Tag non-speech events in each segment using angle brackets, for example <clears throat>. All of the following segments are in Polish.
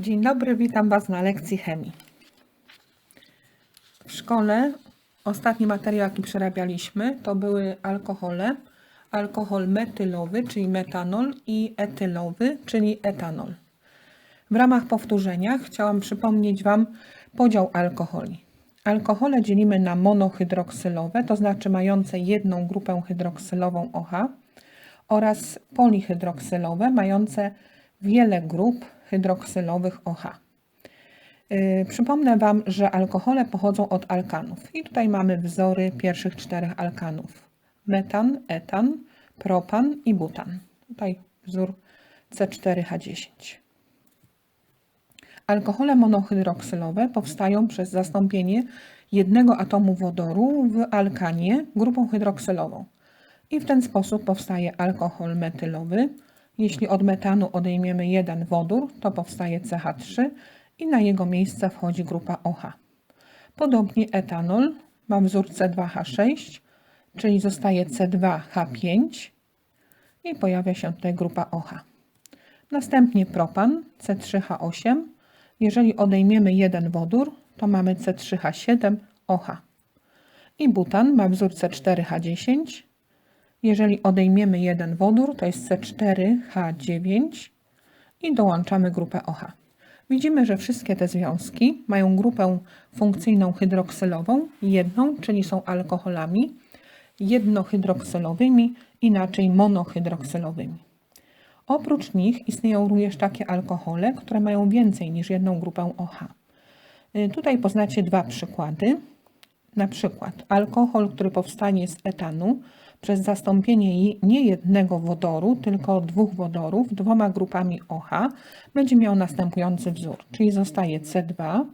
Dzień dobry, witam Was na lekcji chemii. W szkole ostatni materiał, jaki przerabialiśmy, to były alkohole. Alkohol metylowy, czyli metanol i etylowy, czyli etanol. W ramach powtórzenia chciałam przypomnieć Wam podział alkoholi. Alkohole dzielimy na monohydroksylowe, to znaczy mające jedną grupę hydroksylową OH oraz polihydroksylowe, mające wiele grup hydroksylowych OH. Przypomnę Wam, że alkohole pochodzą od alkanów. I tutaj mamy wzory pierwszych czterech alkanów. Metan, etan, propan i butan. Tutaj wzór C4H10. Alkohole monohydroksylowe powstają przez zastąpienie jednego atomu wodoru w alkanie grupą hydroksylową. I w ten sposób powstaje alkohol metylowy. Jeśli od metanu odejmiemy jeden wodór, to powstaje CH3 i na jego miejsce wchodzi grupa OH. Podobnie etanol ma wzór C2H6, czyli zostaje C2H5 i pojawia się tutaj grupa OH. Następnie propan C3H8. Jeżeli odejmiemy jeden wodór, to mamy C3H7OH. I butan ma wzór C4H10. Jeżeli odejmiemy jeden wodór, to jest C4H9 i dołączamy grupę OH. Widzimy, że wszystkie te związki mają grupę funkcyjną hydroksylową, jedną, czyli są alkoholami, jednohydroksylowymi, inaczej monohydroksylowymi. Oprócz nich istnieją również takie alkohole, które mają więcej niż jedną grupę OH. Tutaj poznacie dwa przykłady. Na przykład alkohol, który powstanie z etanu przez zastąpienie nie jednego wodoru, tylko dwóch wodorów dwoma grupami OH będzie miał następujący wzór, czyli zostaje C2,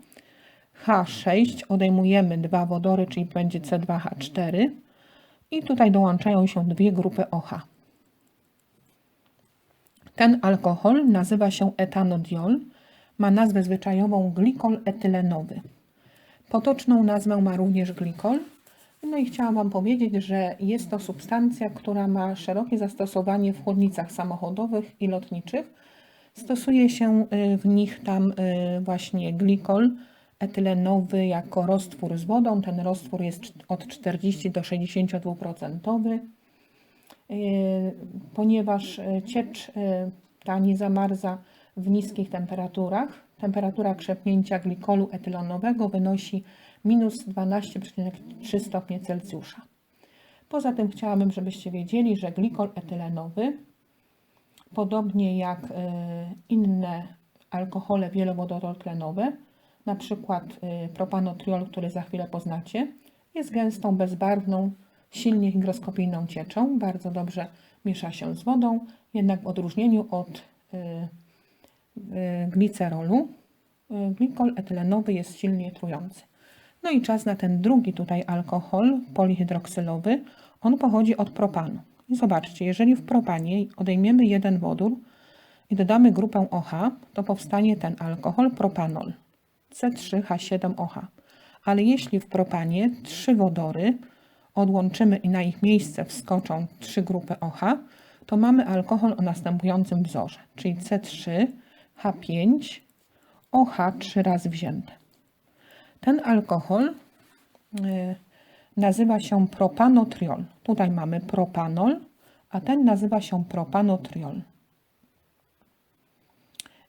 H6, odejmujemy dwa wodory, czyli będzie C2H4 i tutaj dołączają się dwie grupy OH. Ten alkohol nazywa się etanodiol, ma nazwę zwyczajową glikol etylenowy. Potoczną nazwę ma również glikol. No i chciałam Wam powiedzieć, że jest to substancja, która ma szerokie zastosowanie w chłodnicach samochodowych i lotniczych. Stosuje się y, w nich tam y, właśnie glikol etylenowy jako roztwór z wodą. Ten roztwór jest od 40 do 62%. Yy, ponieważ y, ciecz y, ta nie zamarza w niskich temperaturach. Temperatura krzepnięcia glikolu etylonowego wynosi minus 12,3 stopnie Celsjusza. Poza tym chciałabym, żebyście wiedzieli, że glikol etylenowy, podobnie jak y, inne alkohole wielowodorotlenowe, na przykład y, propanotriol, który za chwilę poznacie, jest gęstą, bezbarwną, silnie hygroskopijną cieczą, bardzo dobrze miesza się z wodą, jednak w odróżnieniu od y, glicerolu, glikol etylenowy jest silnie trujący. No i czas na ten drugi tutaj alkohol polihydroksylowy, on pochodzi od propanu. I zobaczcie, jeżeli w propanie odejmiemy jeden wodór i dodamy grupę OH, to powstanie ten alkohol propanol C3H7OH. Ale jeśli w propanie trzy wodory odłączymy i na ich miejsce wskoczą trzy grupy OH, to mamy alkohol o następującym wzorze, czyli C3H5 OH trzy razy wzięte. Ten alkohol y, nazywa się propanotriol. Tutaj mamy propanol, a ten nazywa się propanotriol.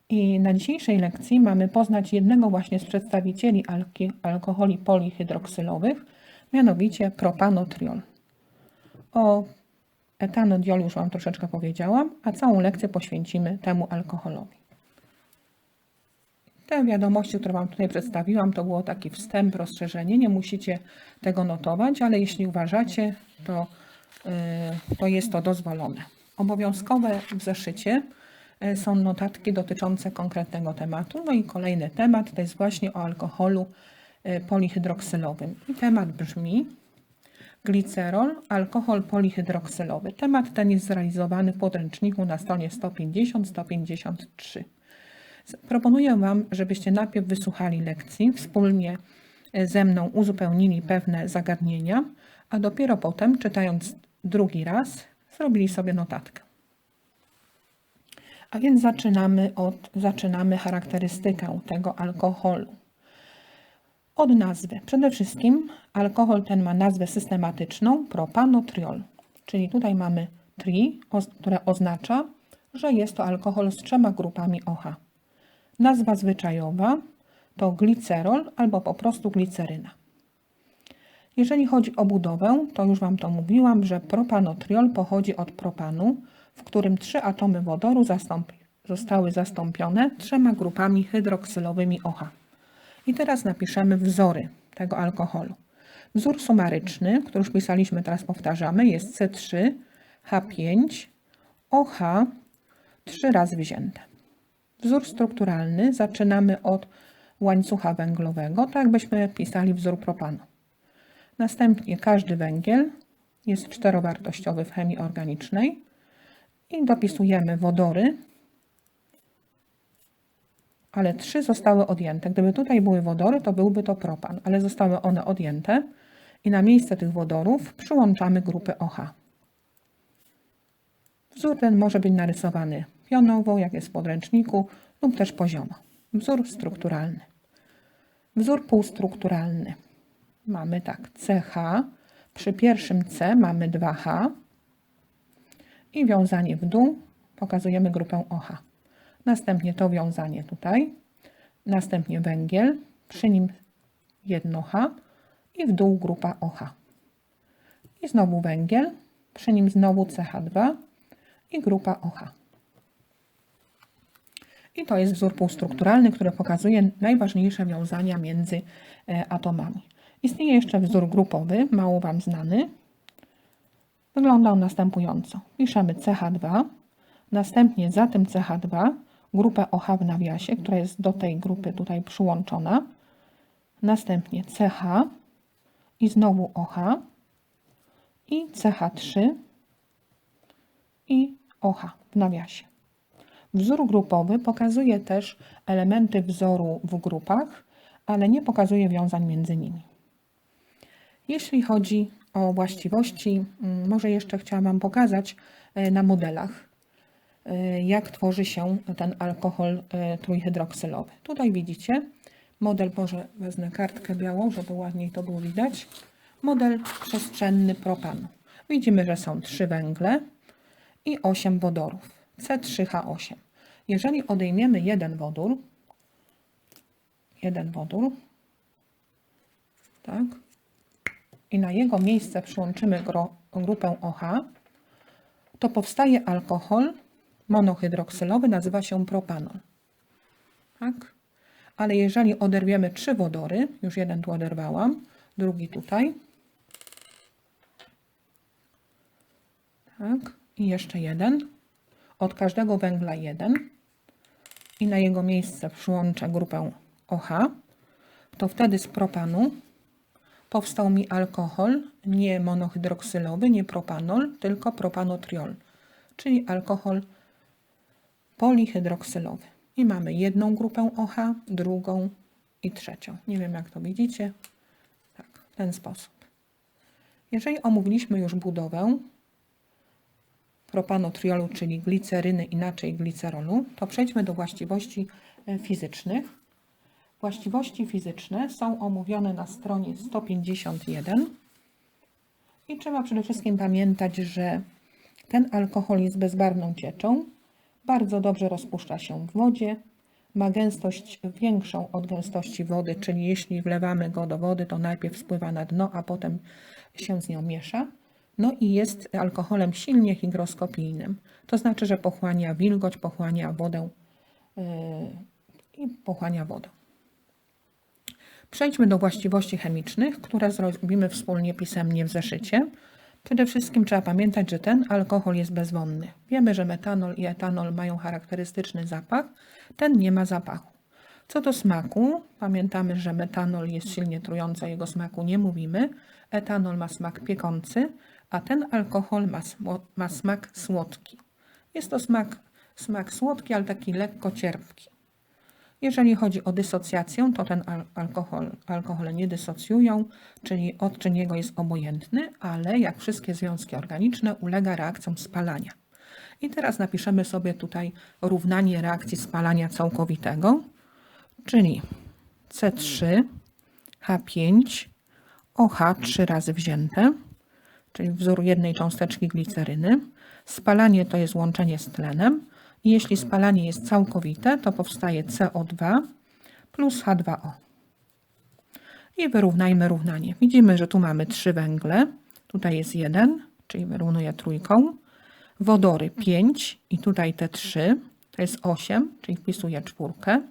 I na dzisiejszej lekcji mamy poznać jednego właśnie z przedstawicieli alkoholi polihydroksylowych, mianowicie propanotriol. O etanodiolu już Wam troszeczkę powiedziałam, a całą lekcję poświęcimy temu alkoholowi. Te wiadomości, które Wam tutaj przedstawiłam, to było taki wstęp, rozszerzenie. Nie musicie tego notować, ale jeśli uważacie, to, yy, to jest to dozwolone. Obowiązkowe w zeszycie yy, są notatki dotyczące konkretnego tematu. No i kolejny temat to jest właśnie o alkoholu yy, polihydroksylowym. I temat brzmi glicerol, alkohol polihydroksylowy. Temat ten jest zrealizowany w podręczniku na stronie 150-153. Proponuję Wam, żebyście najpierw wysłuchali lekcji, wspólnie e, ze mną uzupełnili pewne zagadnienia, a dopiero potem, czytając drugi raz, zrobili sobie notatkę. A więc zaczynamy od, zaczynamy charakterystykę tego alkoholu. Od nazwy. Przede wszystkim alkohol ten ma nazwę systematyczną propanotriol, czyli tutaj mamy tri, które oznacza, że jest to alkohol z trzema grupami OH. Nazwa zwyczajowa to glicerol albo po prostu gliceryna. Jeżeli chodzi o budowę, to już Wam to mówiłam, że propanotriol pochodzi od propanu, w którym trzy atomy wodoru zastąpi, zostały zastąpione trzema grupami hydroksylowymi OH. I teraz napiszemy wzory tego alkoholu. Wzór sumaryczny, który już pisaliśmy, teraz powtarzamy, jest C3, H5, OH, trzy razy wzięte. Wzór strukturalny zaczynamy od łańcucha węglowego, tak jakbyśmy pisali wzór propanu. Następnie każdy węgiel jest czterowartościowy w chemii organicznej i dopisujemy wodory, ale trzy zostały odjęte. Gdyby tutaj były wodory, to byłby to propan, ale zostały one odjęte i na miejsce tych wodorów przyłączamy grupę OH. Wzór ten może być narysowany pionowo, jak jest w podręczniku, lub też poziomo. Wzór strukturalny. Wzór półstrukturalny. Mamy tak CH, przy pierwszym C mamy 2H i wiązanie w dół pokazujemy grupę OH. Następnie to wiązanie tutaj, następnie węgiel, przy nim 1H i w dół grupa OH. I znowu węgiel, przy nim znowu CH2 i grupa OH. I to jest wzór półstrukturalny, który pokazuje najważniejsze wiązania między e, atomami. Istnieje jeszcze wzór grupowy, mało Wam znany. Wygląda on następująco. Piszemy CH2, następnie za tym CH2 grupę OH w nawiasie, która jest do tej grupy tutaj przyłączona. Następnie CH i znowu OH i CH3 i OH w nawiasie. Wzór grupowy pokazuje też elementy wzoru w grupach, ale nie pokazuje wiązań między nimi. Jeśli chodzi o właściwości, mm, może jeszcze chciałam Wam pokazać e, na modelach, e, jak tworzy się ten alkohol e, trójhydroksylowy. Tutaj widzicie model, może wezmę kartkę białą, żeby ładniej to było widać. Model przestrzenny propanu. Widzimy, że są trzy węgle i 8 wodorów. C3H8. Jeżeli odejmiemy jeden wodór, jeden wodór, tak, i na jego miejsce przyłączymy grupę OH, to powstaje alkohol monohydroksylowy, nazywa się propanol. Tak? Ale jeżeli oderwiemy trzy wodory, już jeden tu oderwałam, drugi tutaj, tak, i jeszcze jeden, od każdego węgla jeden i na jego miejsce przyłączę grupę OH, to wtedy z propanu powstał mi alkohol nie monohydroksylowy, nie propanol, tylko propanotriol, czyli alkohol polihydroksylowy. I mamy jedną grupę OH, drugą i trzecią. Nie wiem, jak to widzicie. Tak, w ten sposób. Jeżeli omówiliśmy już budowę propanotriolu, czyli gliceryny, inaczej glicerolu, to przejdźmy do właściwości e, fizycznych. Właściwości fizyczne są omówione na stronie 151 i trzeba przede wszystkim pamiętać, że ten alkohol jest bezbarwną cieczą, bardzo dobrze rozpuszcza się w wodzie, ma gęstość większą od gęstości wody, czyli jeśli wlewamy go do wody, to najpierw spływa na dno, a potem się z nią miesza. No i jest alkoholem silnie hygroskopijnym. To znaczy, że pochłania wilgoć, pochłania wodę yy, i pochłania wodę. Przejdźmy do właściwości chemicznych, które zrobimy wspólnie pisemnie w zeszycie. Przede wszystkim trzeba pamiętać, że ten alkohol jest bezwonny. Wiemy, że metanol i etanol mają charakterystyczny zapach, ten nie ma zapachu. Co do smaku, pamiętamy, że metanol jest silnie trujący, jego smaku nie mówimy. Etanol ma smak piekący, a ten alkohol ma, ma smak słodki. Jest to smak, smak słodki, ale taki lekko cierpki. Jeżeli chodzi o dysocjację, to ten al alkohol, alkohole nie dysocjują, czyli odczyn jego jest obojętny, ale jak wszystkie związki organiczne ulega reakcjom spalania. I teraz napiszemy sobie tutaj równanie reakcji spalania całkowitego, czyli C3 H5 OH trzy razy wzięte, czyli wzór jednej cząsteczki gliceryny. Spalanie to jest łączenie z tlenem. I jeśli spalanie jest całkowite, to powstaje CO2 plus H2O. I wyrównajmy równanie. Widzimy, że tu mamy trzy węgle. Tutaj jest jeden, czyli wyrównuję trójką. Wodory 5 i tutaj te 3, to jest 8, czyli wpisuję czwórkę.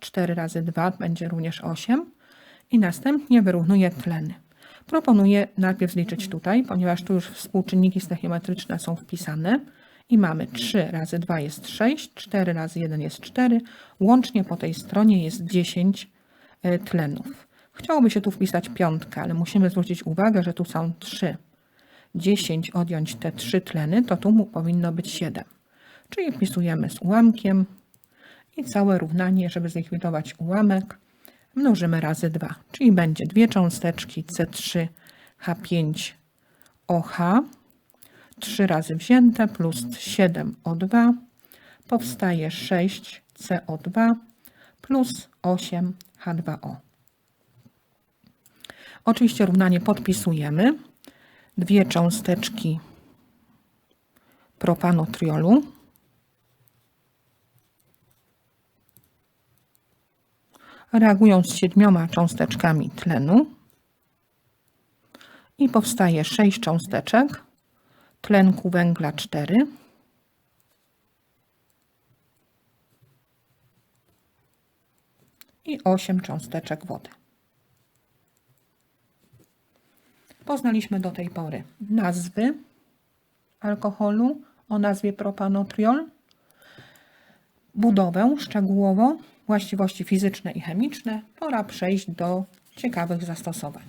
4 razy 2 będzie również 8. I następnie wyrównuję tleny. Proponuję najpierw zliczyć tutaj, ponieważ tu już współczynniki stechiometryczne są wpisane. I mamy 3 razy 2 jest 6, 4 razy 1 jest 4. Łącznie po tej stronie jest 10 e, tlenów. Chciałoby się tu wpisać piątkę, ale musimy zwrócić uwagę, że tu są 3. 10 odjąć te 3 tleny, to tu powinno być 7. Czyli wpisujemy z ułamkiem i całe równanie, żeby zlikwidować ułamek, mnożymy razy 2, czyli będzie dwie cząsteczki C3H5OH, 3 razy wzięte plus 7O2, powstaje 6CO2 plus 8H2O. Oczywiście równanie podpisujemy. Dwie cząsteczki propanotriolu reagują z siedmioma cząsteczkami tlenu i powstaje sześć cząsteczek tlenku węgla 4 i 8 cząsteczek wody. Poznaliśmy do tej pory nazwy alkoholu o nazwie propanotriol, budowę szczegółowo, właściwości fizyczne i chemiczne. Pora przejść do ciekawych zastosowań.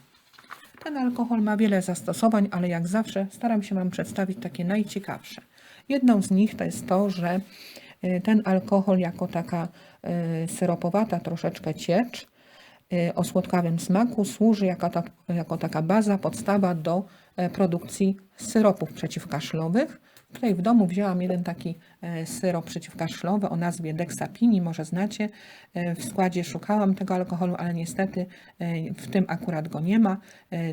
Ten alkohol ma wiele zastosowań, ale jak zawsze staram się Wam przedstawić takie najciekawsze. Jedną z nich to jest to, że y, ten alkohol jako taka y, syropowata troszeczkę ciecz y, o słodkawym smaku służy jako, ta, jako taka baza, podstawa do e, produkcji syropów przeciwkaszlowych. Tutaj w domu wzięłam jeden taki e, syrop przeciwkaszlowy o nazwie Dexapini, może znacie. E, w składzie szukałam tego alkoholu, ale niestety e, w tym akurat go nie ma.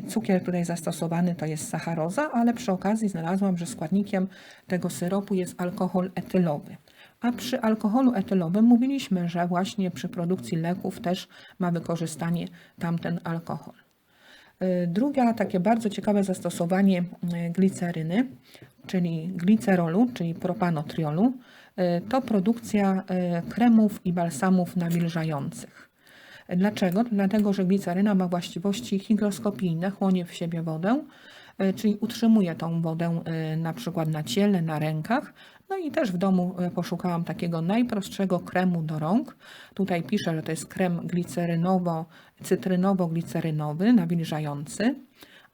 Cukier tutaj zastosowany to jest sacharoza, ale przy okazji znalazłam, że składnikiem tego syropu jest alkohol etylowy. A przy alkoholu etylowym mówiliśmy, że właśnie przy produkcji leków też ma wykorzystanie tamten alkohol. Drugie takie bardzo ciekawe zastosowanie gliceryny czyli glicerolu, czyli propanotriolu, y, to produkcja y, kremów i balsamów nawilżających. Dlaczego? Dlatego, że gliceryna ma właściwości hygroskopijne, chłonie w siebie wodę, y, czyli utrzymuje tą wodę na przykład na ciele, na rękach. No i też w domu poszukałam takiego najprostszego kremu do rąk. Tutaj piszę, że to jest krem glicerynowo-cytrynowo-glicerynowy, nawilżający,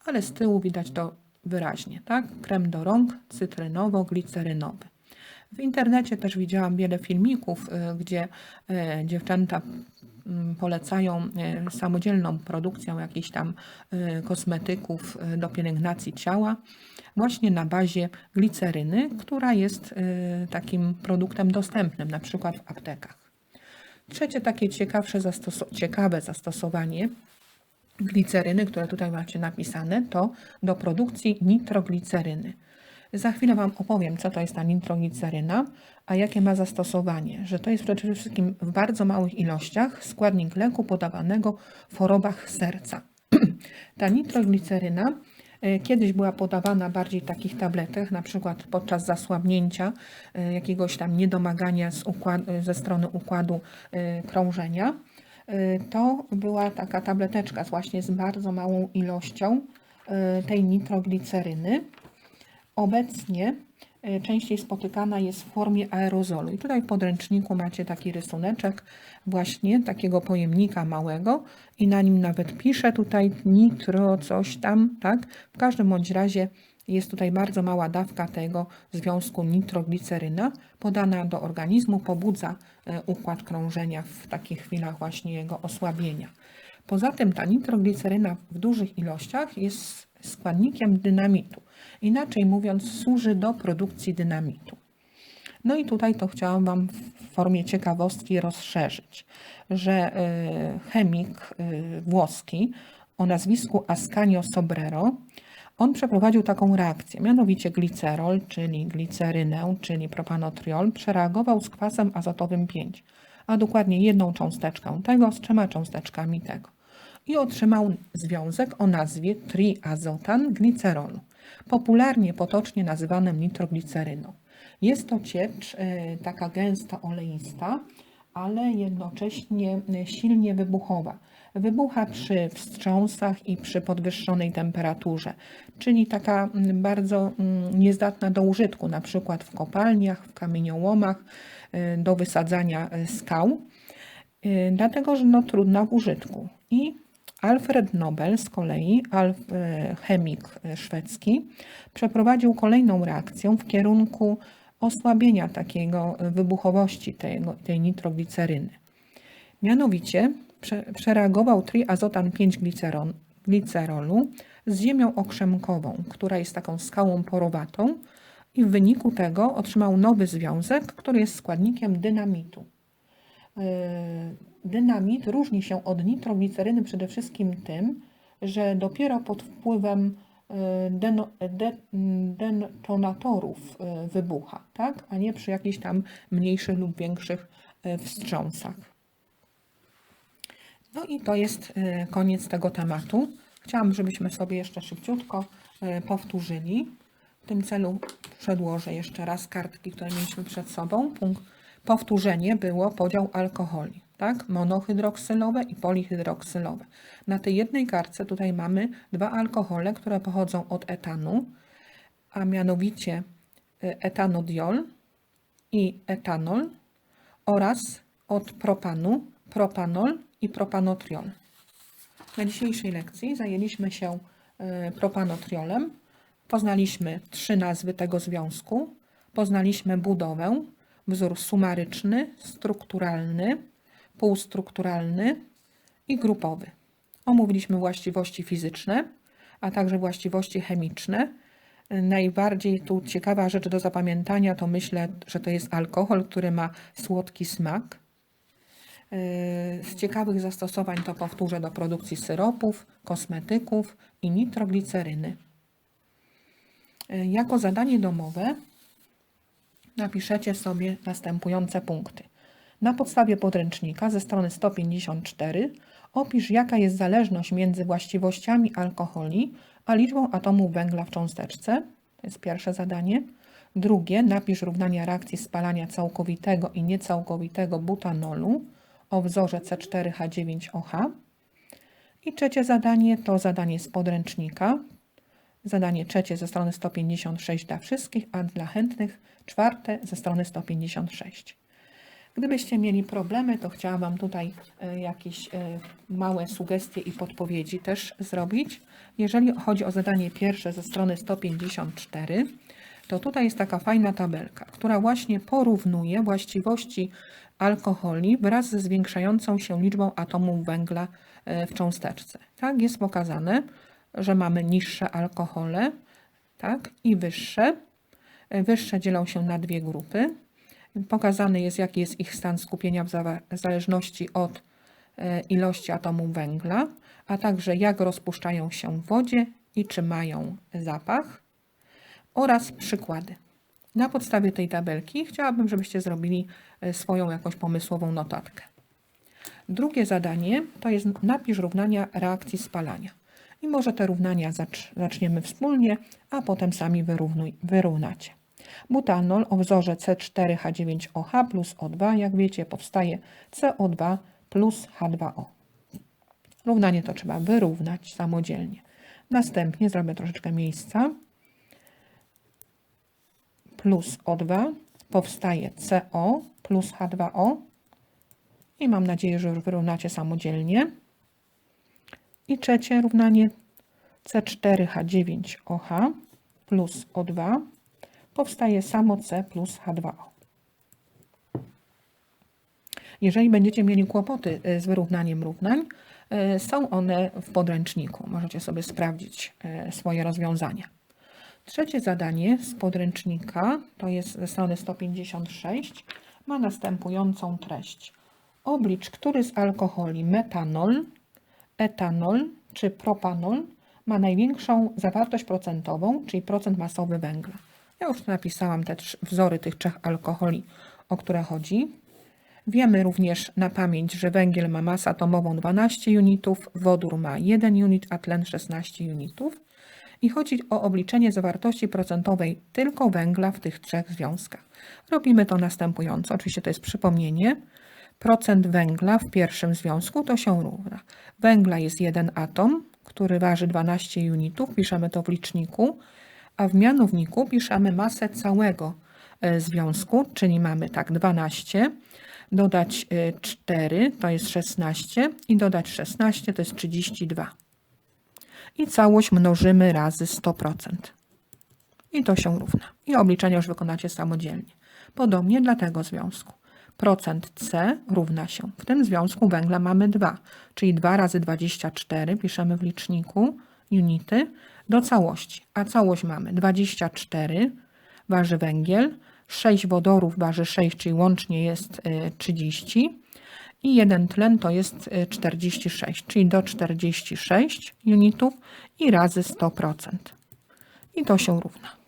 ale z tyłu widać to wyraźnie, tak? Krem do rąk cytrynowo-glicerynowy. W internecie też widziałam wiele filmików, y, gdzie y, dziewczęta mm, polecają y, samodzielną produkcję jakichś tam kosmetyków do pielęgnacji ciała właśnie na bazie gliceryny, która jest takim produktem dostępnym na przykład w aptekach. Trzecie takie ciekawsze zastos- ciekawe zastosowanie gliceryny, które tutaj macie napisane, to do produkcji nitrogliceryny. Za chwilę Wam opowiem, co to jest ta nitrogliceryna, a jakie ma zastosowanie. Że to jest przede wszystkim w bardzo małych ilościach składnik leku podawanego w chorobach serca. <clears throat> ta nitrogliceryna e, Kiedyś była podawana bardziej w takich tabletach, na przykład podczas zasłabnięcia, e, jakiegoś tam niedomagania ze strony układu e, krążenia. Y, to była taka tableteczka właśnie z bardzo małą ilością y, tej nitrogliceryny. Obecnie y, częściej spotykana jest w formie aerozolu. I tutaj w podręczniku macie taki rysuneczek właśnie takiego pojemnika małego i na nim nawet pisze tutaj nitro coś tam, tak? W każdym bądź razie jest tutaj bardzo mała dawka tego związku nitrogliceryna podana do organizmu, pobudza e, układ krążenia w takich chwilach właśnie jego osłabienia. Poza tym ta nitrogliceryna w dużych ilościach jest składnikiem dynamitu. Inaczej mówiąc, służy do produkcji dynamitu. No i tutaj to chciałam Wam w formie ciekawostki rozszerzyć, że y, chemik y, włoski o nazwisku Ascanio Sobrero, on przeprowadził taką reakcję, mianowicie glicerol, czyli glicerynę, czyli propanotriol, przereagował z kwasem azotowym 5, a dokładnie jedną cząsteczkę tego z trzema cząsteczkami tego. I otrzymał związek o nazwie triazotan glicerolu, popularnie potocznie nazywanym nitrogliceryną. Jest to ciecz e, taka gęsta, oleista, ale jednocześnie silnie wybuchowa. Wybucha przy wstrząsach i przy podwyższonej temperaturze, czyli taka mm, bardzo mm, niezdatna do użytku, na przykład w kopalniach, w kamieniołomach, e, do wysadzania skał, dlatego że no, trudna w użytku. I Alfred Nobel z kolei, chemik szwedzki, przeprowadził kolejną reakcję w kierunku osłabienia takiego wybuchowości tego, tej nitrogliceryny. Mianowicie prze, przereagował triazotan 5 gliceron, glicerolu z ziemią okrzemkową, która jest taką skałą porowatą i w wyniku tego otrzymał nowy związek, który jest składnikiem dynamitu. Yy, dynamit różni się od nitrogliceryny przede wszystkim tym, że dopiero pod wpływem detonatorów e, wybucha, tak? a nie przy jakichś tam mniejszych lub większych wstrząsach. No i to jest e, koniec tego tematu. Chciałam, żebyśmy sobie jeszcze szybciutko powtórzyli. W tym celu przedłożę jeszcze raz kartki, które mieliśmy przed sobą. Punkt powtórzenie było podział alkoholi tak? monohydroksylowe i polihydroksylowe. Na tej jednej kartce tutaj mamy dwa alkohole, które pochodzą od etanu, a mianowicie y, etanodiol i etanol oraz od propanu, propanol i propanotriol. Na dzisiejszej lekcji zajęliśmy się y, propanotriolem. Poznaliśmy trzy nazwy tego związku. Poznaliśmy budowę, wzór sumaryczny, strukturalny, półstrukturalny i grupowy. Omówiliśmy właściwości fizyczne, a także właściwości chemiczne. Najbardziej tu ciekawa rzecz do zapamiętania to myślę, że to jest alkohol, który ma słodki smak. Yy, z ciekawych zastosowań to powtórzę do produkcji syropów, kosmetyków i nitrogliceryny. Yy, jako zadanie domowe napiszecie sobie następujące punkty. Na podstawie podręcznika ze strony 154 opisz jaka jest zależność między właściwościami alkoholi a liczbą atomów węgla w cząsteczce. To jest pierwsze zadanie. Drugie, napisz równania reakcji spalania całkowitego i niecałkowitego butanolu o wzorze C4H9OH. I trzecie zadanie to zadanie z podręcznika. Zadanie trzecie ze strony 156 dla wszystkich, a dla chętnych czwarte ze strony 156. Gdybyście mieli problemy, to chciałam Wam tutaj e, jakieś e, małe sugestie i podpowiedzi też zrobić. Jeżeli chodzi o zadanie pierwsze ze strony 154, to tutaj jest taka fajna tabelka, która właśnie porównuje właściwości alkoholi wraz ze zwiększającą się liczbą atomów węgla e, w cząsteczce. Tak, jest pokazane, że mamy niższe alkohole tak, i wyższe. Wyższe dzielą się na dwie grupy. Pokazany jest, jaki jest ich stan skupienia w zależności od e, ilości atomów węgla, a także jak rozpuszczają się w wodzie i czy mają zapach oraz przykłady. Na podstawie tej tabelki chciałabym, żebyście zrobili e, swoją jakąś pomysłową notatkę. Drugie zadanie to jest napisz równania reakcji spalania. I może te równania zaczniemy wspólnie, a potem sami wyrównuj, wyrównacie. Butanol o wzorze C4H9OH plus O2, jak wiecie, powstaje CO2 plus H2O. Równanie to trzeba wyrównać samodzielnie. Następnie zrobię troszeczkę miejsca. Plus O2 powstaje CO plus H2O. I mam nadzieję, że już wyrównacie samodzielnie. I trzecie równanie C4H9OH plus O2 powstaje samo C plus H2O. Jeżeli będziecie mieli kłopoty e, z wyrównaniem równań, e, są one w podręczniku. Możecie sobie sprawdzić e, swoje rozwiązania. Trzecie zadanie z podręcznika, to jest ze strony 156, ma następującą treść. Oblicz, który z alkoholi metanol, etanol czy propanol ma największą zawartość procentową, czyli procent masowy węgla. Ja już napisałam te wzory tych trzech alkoholi, o które chodzi. Wiemy również na pamięć, że węgiel ma masę atomową 12 unitów, wodór ma 1 unit, a tlen 16 unitów. I chodzi o obliczenie zawartości procentowej tylko węgla w tych trzech związkach. Robimy to następująco. Oczywiście to jest przypomnienie. Procent węgla w pierwszym związku to się równa. Węgla jest jeden atom, który waży 12 unitów. Piszemy to w liczniku, a w mianowniku piszemy masę całego e, związku, czyli mamy tak 12, dodać e, 4 to jest 16 i dodać 16 to jest 32 i całość mnożymy razy 100%. I to się równa. I obliczenia już wykonacie samodzielnie. Podobnie dla tego związku. Procent C równa się. W tym związku węgla mamy 2, czyli 2 razy 24, piszemy w liczniku unity, do całości. A całość mamy 24, waży węgiel, 6 wodorów waży 6, czyli łącznie jest y, 30 i jeden tlen to jest y, 46, czyli do 46 unitów i razy 100%. I to się równa.